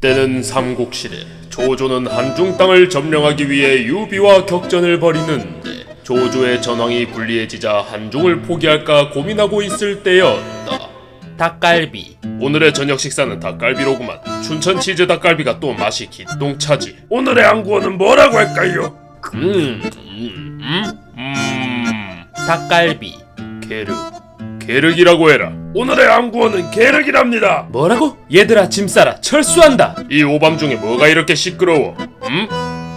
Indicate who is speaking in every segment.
Speaker 1: 때는 삼국시대 조조는 한중 땅을 점령하기 위해 유비와 격전을 벌이는데 조조의 전황이 불리해지자 한중을 포기할까 고민하고 있을 때였다. 닭갈비 오늘의 저녁 식사는 닭갈비로구만 춘천 치즈 닭갈비가 또 맛이 기똥차지 오늘의 안구어는 뭐라고 할까요? 음, 음, 음, 음. 닭갈비 게르 게르기라고 해라 오늘의 안구어는 게르기랍니다 뭐라고? 얘들아 짐 싸라 철수한다 이 오밤중에 뭐가 이렇게 시끄러워 음?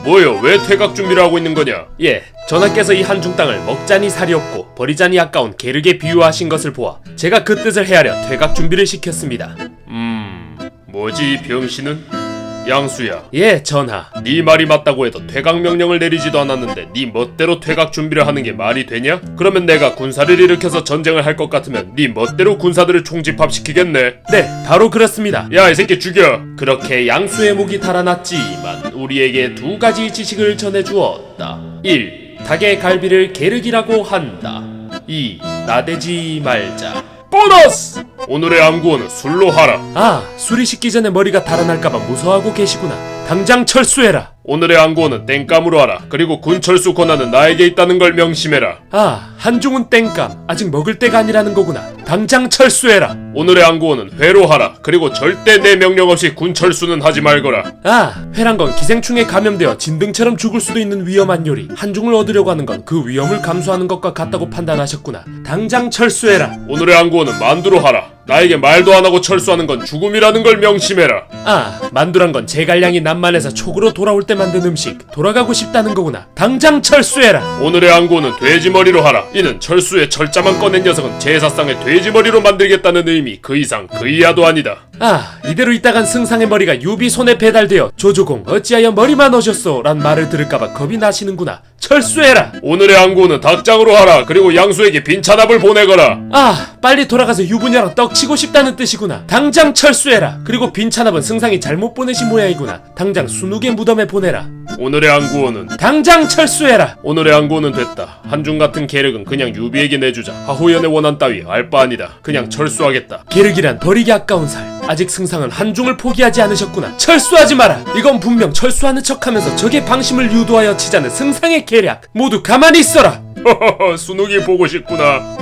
Speaker 1: 뭐요 왜 퇴각 준비를 하고 있는 거냐 예 전하께서 이 한중 땅을 먹자니 살이 없고 버리자니 아까운 게르게 비유하신 것을 보아 제가 그 뜻을 헤아려 퇴각 준비를 시켰습니다 음 뭐지 이 병신은? 양수야 예 전하 네 말이 맞다고 해도 퇴각 명령을 내리지도 않았는데 네 멋대로 퇴각 준비를 하는 게 말이 되냐? 그러면 내가 군사를 일으켜서 전쟁을 할 것 같으면 네 멋대로 군사들을 총집합시키겠네 네 바로 그렇습니다 야 이 새끼 죽여 그렇게 양수의 목이 달아났지만 우리에게 두 가지 지식을 전해주었다 1. 닭의 갈비를 게르기라고 한다 2. 나대지 말자 보너스! 오늘의 암구는 술로 하라. 아, 술이 식기 전에 머리가 달아날까봐 무서워하고 계시구나. 당장 철수해라. 오늘의 암구는 땡감으로 하라. 그리고 군 철수 권한은 나에게 있다는 걸 명심해라. 아, 한중은 땡감. 아직 먹을 때가 아니라는 거구나. 당장 철수해라. 오늘의 암구는 회로 하라. 그리고 절대 내 명령 없이 군 철수는 하지 말거라. 아, 회란 건 기생충에 감염되어 진등처럼 죽을 수도 있는 위험한 요리. 한중을 얻으려고 하는 건 그 위험을 감수하는 것과 같다고 판단하셨구나. 당장 철수해라. 오늘의 암구는 만두로 하라. 나에게 말도 안 하고 철수하는 건 죽음이라는 걸 명심해라. 아, 만두란 건 제갈량이 남만에서 촉으로 돌아올 때 만든 음식. 돌아가고 싶다는 거구나. 당장 철수해라. 오늘의 암구는 돼지 머리로 하라. 이는 철수의 철자만 꺼낸 녀석은 제사상의 돼지머리로 만들겠다는 의미 그 이상 그 이하도 아니다. 아, 이대로 있다간 승상의 머리가 유비 손에 배달되어 조조공 어찌하여 머리만 오셨소? 란 말을 들을까봐 겁이 나시는구나. 철수해라. 오늘의 암구는 닭장으로 하라. 그리고 양수에게 빈 찬압을 보내거라. 아, 빨리 돌아가서 유부녀랑 떡치고 싶다는 뜻이구나. 당장 철수해라. 그리고 빈 찬압은 승상이 잘못 보내신 모양이구나. 당장 순욱의 무덤에 보내라. 오늘의 안구원은 당장 철수해라. 오늘의 안구원은 됐다. 한중 같은 계륵은 그냥 유비에게 내주자. 하호연의 원한 따위 알바 아니다. 그냥 철수하겠다. 계륵이란 버리기 아까운 살. 아직 승상은 한중을 포기하지 않으셨구나. 철수하지 마라. 이건 분명 철수하는 척하면서 적의 방심을 유도하여 치자는 승상의 계략. 모두 가만히 있어라. 허허허, 순욱이 보고 싶구나.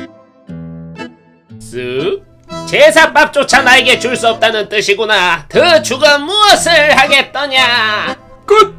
Speaker 2: 쓱 제사밥조차 나에게 줄 수 없다는 뜻이구나 더 죽어 무엇을 하겠더냐
Speaker 1: 끝.